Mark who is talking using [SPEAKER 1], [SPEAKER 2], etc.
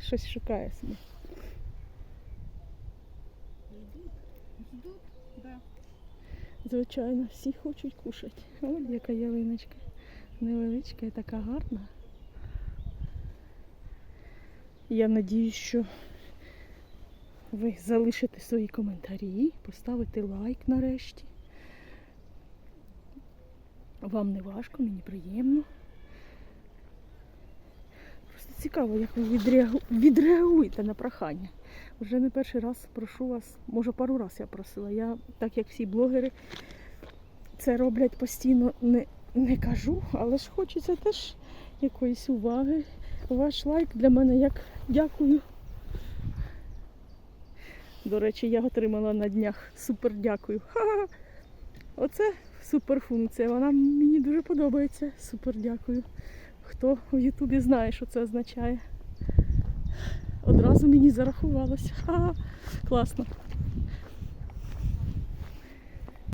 [SPEAKER 1] щось шукає собі.
[SPEAKER 2] Ждут. Ждут, да.
[SPEAKER 1] Звичайно, всі хочуть кушати. Ось яка ялиночка. Невеличка і така гарна. Я надіюсь, що ви залишите свої коментарі, поставите лайк нарешті. Вам не важко, мені приємно. Цікаво, як ви відреагуєте на прохання. Вже не перший раз прошу вас, може пару раз я просила. Я, так як всі блогери, це роблять постійно, не, не кажу, але ж хочеться теж якоїсь уваги. Ваш лайк для мене як дякую. До речі, я отримала на днях супер дякую. Ха-ха. Оце суперфункція. Вона мені дуже подобається. Супер дякую. Хто в Ютубі знає, що це означає. Одразу мені зарахувалося. Ха-ха. Класно.